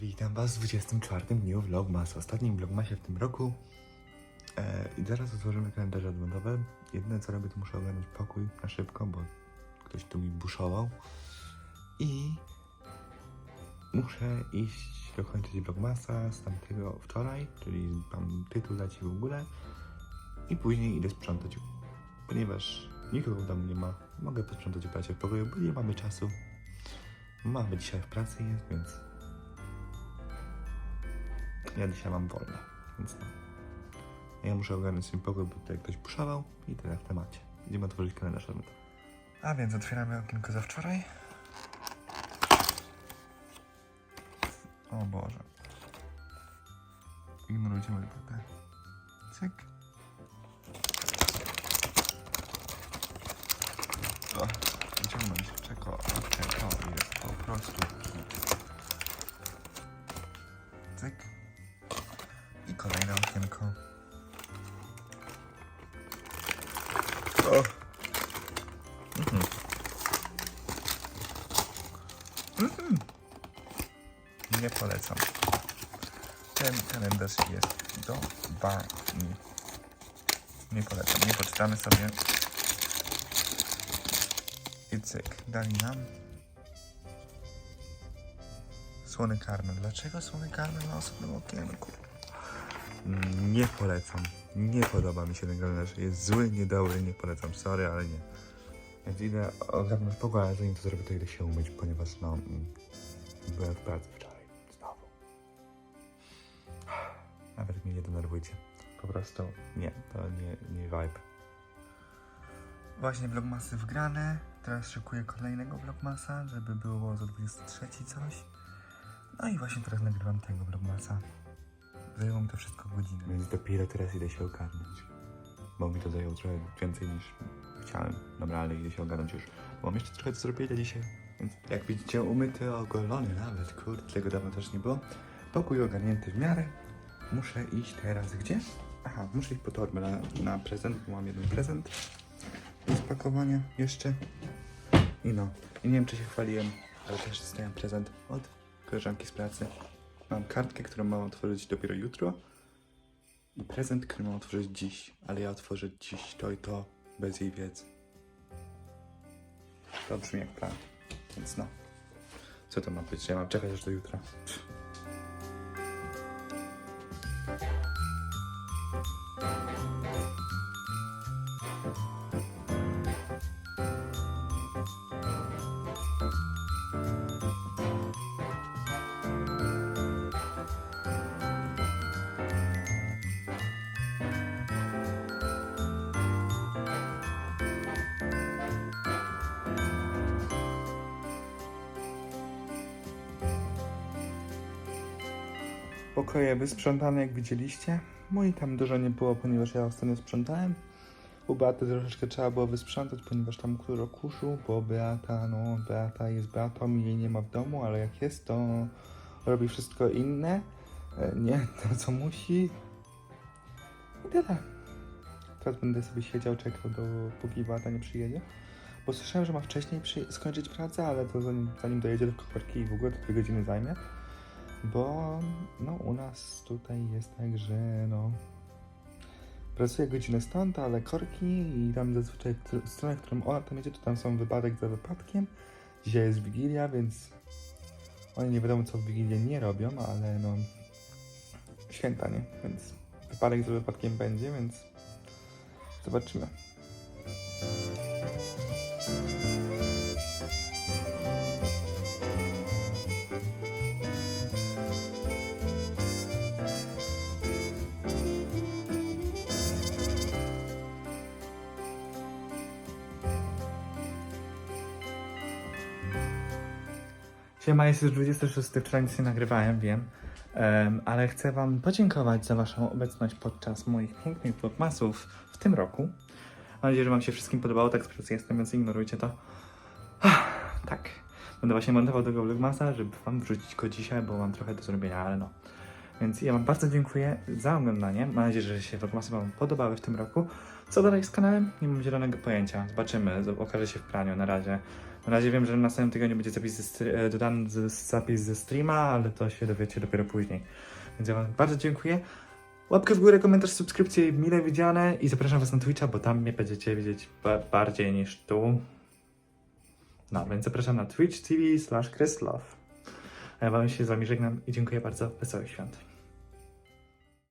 Witam Was w 24 dniu Vlogmas, ostatnim Vlogmasie w tym roku. E, I zaraz otworzymy kalendarze adwentowe. Jedyne co robię, to muszę ogarnąć pokój na szybko, bo ktoś tu mi buszował. I muszę iść dokończyć Vlogmasa z tamtego wczoraj, czyli tam tytuł dać w ogóle. I później idę sprzątać, ponieważ nikogo w domu nie ma. Mogę posprzątać bracie w pokoju, bo nie mamy czasu. Mamy dzisiaj w pracy jest, więc ja dzisiaj mam wolne, więc no. Ja muszę ogarnąć swój pokój, bo tutaj ktoś puszował i tyle w temacie. Idziemy otworzyć kalendarz adwentowy. A więc otwieramy okienko za wczoraj. O Boże. Ignorujcie moje tatę. Cyk. O, wyciągnąć czeko. To jest po prostu kolejne okienko. O. Mhm. Mhm. Nie polecam. Ten kalendarz jest do bani. Nie polecam. Nie poczytamy sobie. I cyk. Dali nam Słony karmel. Dlaczego słony karmel na osobnym okienku? Nie polecam. Nie podoba mi się ten kalendarz. Jest zły, niedobry, nie polecam. Sorry, ale nie. Więc idę ogarnąć ale zanim to zrobię, to idę się umyć, ponieważ no... mm, Byłem w pracy wczoraj. Znowu. Nawet mnie nie denerwujcie. Po prostu nie, to nie, nie vibe. Właśnie vlogmasy wgrane. Teraz szykuję kolejnego vlogmasa, żeby było za 23 coś. No i właśnie teraz nagrywam tego vlogmasa. Zajęło mi to wszystko godzinę. Więc dopiero teraz idę się ogarnąć. Bo mi to zajęło trochę więcej niż chciałem. Dobra, ale idę się ogarnąć już. Bo mam jeszcze trochę do zrobienia dzisiaj. Więc jak widzicie, umyty, ogolony nawet. Kurde, tego dawno też nie było. Pokój ogarnięty w miarę. Muszę iść teraz gdzie? Aha, muszę iść po torbę na, na prezent, bo mam jeden prezent do spakowania jeszcze. I no, i nie wiem czy się chwaliłem, ale też dostałem prezent od koleżanki z pracy. Mam kartkę, którą mam otworzyć dopiero jutro. I prezent, który mam otworzyć dziś, ale ja otworzę dziś to i to bez jej wiedzy. To brzmi jak plan, więc no. Co to ma być? Ja mam czekać aż do jutra. Pokoje wysprzątane, jak widzieliście. Mój tam dużo nie było, ponieważ ja ostatnio sprzątałem. U Beaty troszeczkę trzeba było wysprzątać, ponieważ tam dużo kuszu, bo Beata, no, Beata jest Beatą i jej nie ma w domu, ale jak jest, to robi wszystko inne. E, Nie to, co musi. I tyle. Teraz będę sobie siedział, czekał, do, póki Beata nie przyjedzie. Bo słyszałem, że ma wcześniej skończyć pracę, ale to zanim, zanim dojedzie do koparki i w ogóle to dwie godziny zajmie. Bo no, u nas tutaj jest tak, że no. Pracuję godzinę stąd, ale korki i tam zazwyczaj w stronę, w którą ona tam jedzie, to tam są wypadek za wypadkiem. Dzisiaj jest Wigilia, więc oni nie wiadomo co w Wigilię nie robią, ale no święta, nie? Więc wypadek za wypadkiem będzie, więc zobaczymy. Siema, jest już 26, wczoraj nic nie nagrywałem, wiem, Em, ale chcę wam podziękować za waszą obecność podczas moich pięknych vlogmasów w tym roku. Mam nadzieję, że wam się wszystkim podobało, tak pracy jestem, więc ignorujcie to. Tak, będę właśnie montował tego vlogmasa, żeby wam wrzucić go dzisiaj, bo mam trochę do zrobienia, ale no. Więc ja Wam bardzo dziękuję za oglądanie. Mam nadzieję, że się Vlogmasy Wam podobały w tym roku. Co dalej z kanałem? Nie mam zielonego pojęcia. Zobaczymy, okaże się w praniu na razie. Na razie wiem, że w następnym tygodniu będzie zapis ze e, dodany zapis ze streama, ale to się dowiecie dopiero później. Więc ja Wam bardzo dziękuję. Łapkę w górę, komentarz, subskrypcje, mile widziane i zapraszam Was na Twitcha, bo tam mnie będziecie widzieć ba- bardziej niż tu. No, więc zapraszam na Twitch TV slash A ja Wam się z Wami żegnam i dziękuję bardzo. Wesołych świąt.